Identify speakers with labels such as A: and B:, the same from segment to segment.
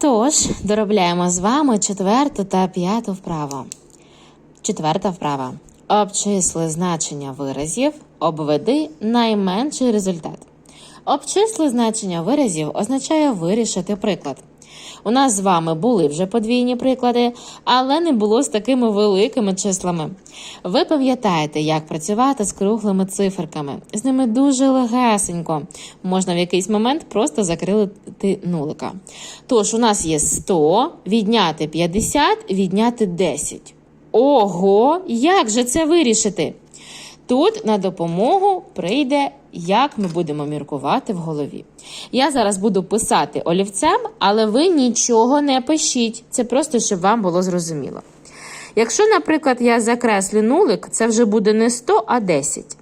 A: Тож, доробляємо з вами четверту та п'яту вправу. Четверта вправа. Обчисли значення виразів, обведи найменший результат. Обчисли значення виразів означає вирішити приклад. У нас з вами були вже подвійні приклади, але не було з такими великими числами. Ви пам'ятаєте, як працювати з круглими циферками. З ними дуже легесенько. Можна в якийсь момент просто закрити нулика. Тож, у нас є 100, відняти 50, відняти 10. Ого, як же це вирішити? Тут на допомогу прийде, як ми будемо міркувати в голові. Я зараз буду писати олівцем, але ви нічого не пишіть. Це просто, щоб вам було зрозуміло. Якщо, наприклад, я закреслю нулик, це вже буде не 100, а 10.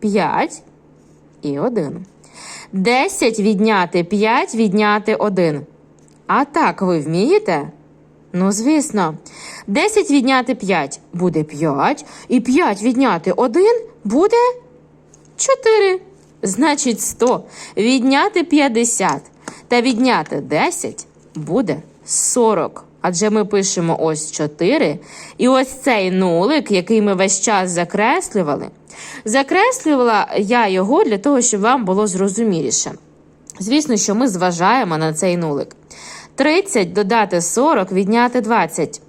A: 5 і 1. 10 відняти 5 відняти 1. А так ви вмієте? Ну, звісно. 10 відняти 5 буде 5, і 5 відняти 1 буде 4. Значить, 100 відняти 50 та відняти 10 буде 40. Адже ми пишемо ось 4. І ось цей нулик, який ми весь час закреслювали. Закреслювала я його для того, щоб вам було зрозуміліше. Звісно, що ми зважаємо на цей нулик. 30 додати 40, відняти 20.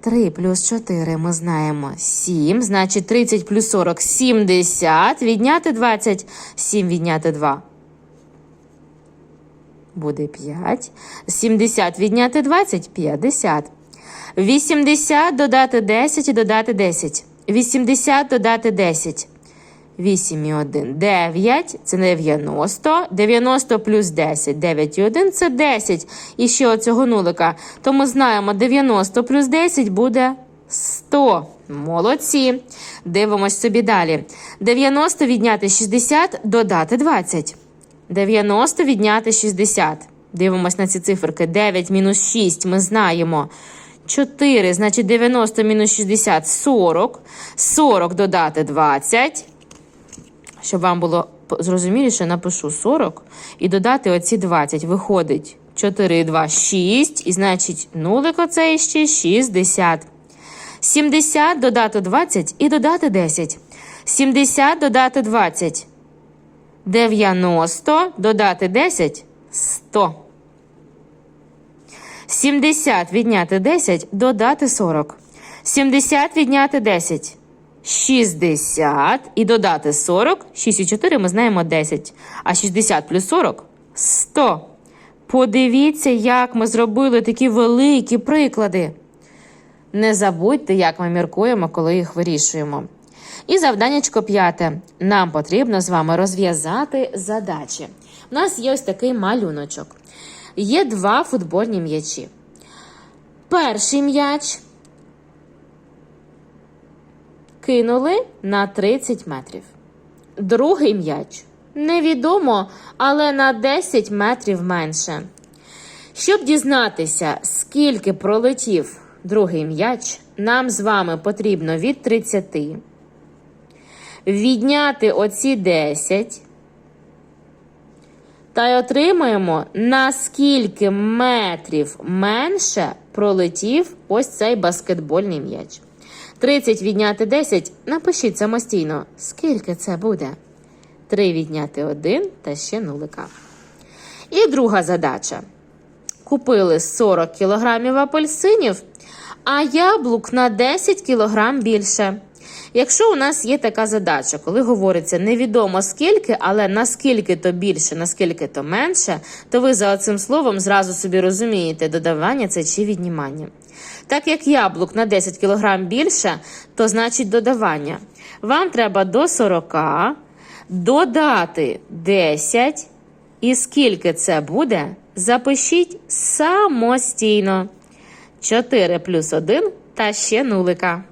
A: 3 плюс 4 ми знаємо 7. Значить 30 плюс 40 70. Відняти 20. 7 відняти 2. Буде 5. 70 відняти 20 50. 80 додати 10 і додати 10. 80 додати 10. 8 і 1 – 9, це 90. 90 плюс 10, 9 і 1 – це 10. І ще оцього нулика. То ми знаємо, 90 плюс 10 буде 100. Молодці. Дивимось собі далі. 90 відняти 60, додати 20. 90 відняти 60. Дивимось на ці циферки. 9 мінус 6 ми знаємо. 4, значить 90 мінус 60 – 40. 40 додати 20. Щоб вам було зрозуміліше, напишу 40 і додати оці 20. Виходить 4 2 – 6. І значить, нулик оцей ще 60. 70 додати 20 і додати 10. 70 додати 20. 90 додати 10 – 100. 70 відняти 10 додати 40. 70 відняти 10 60 і додати 40. 6 і 4 ми знаємо 10. А 60 плюс 40 100. Подивіться, як ми зробили такі великі приклади. Не забудьте, як ми міркуємо, коли їх вирішуємо. І завданнячко п'яте. Нам потрібно з вами розв'язати задачі. У нас є ось такий малюночок. Є два футбольні м'ячі. Перший м'яч кинули на 30 метрів. Другий м'яч невідомо, але на 10 метрів менше. Щоб дізнатися, скільки пролетів другий м'яч, нам з вами потрібно від 30 відняти оці 10 та й отримаємо, наскільки метрів менше пролетів ось цей баскетбольний м'яч. 30 відняти 10. Напишіть самостійно, скільки це буде. 3 відняти 1 та ще нулика. І друга задача. Купили 40 кг апельсинів, а яблук на 10 кг більше. Якщо у нас є така задача, коли говориться невідомо скільки, але наскільки то більше, наскільки то менше, то ви за цим словом зразу собі розумієте, додавання це чи віднімання. Так як яблук на 10 кг більше, то значить додавання. Вам треба до 40 додати 10. І скільки це буде, запишіть самостійно. 4 плюс 1 та ще нулика.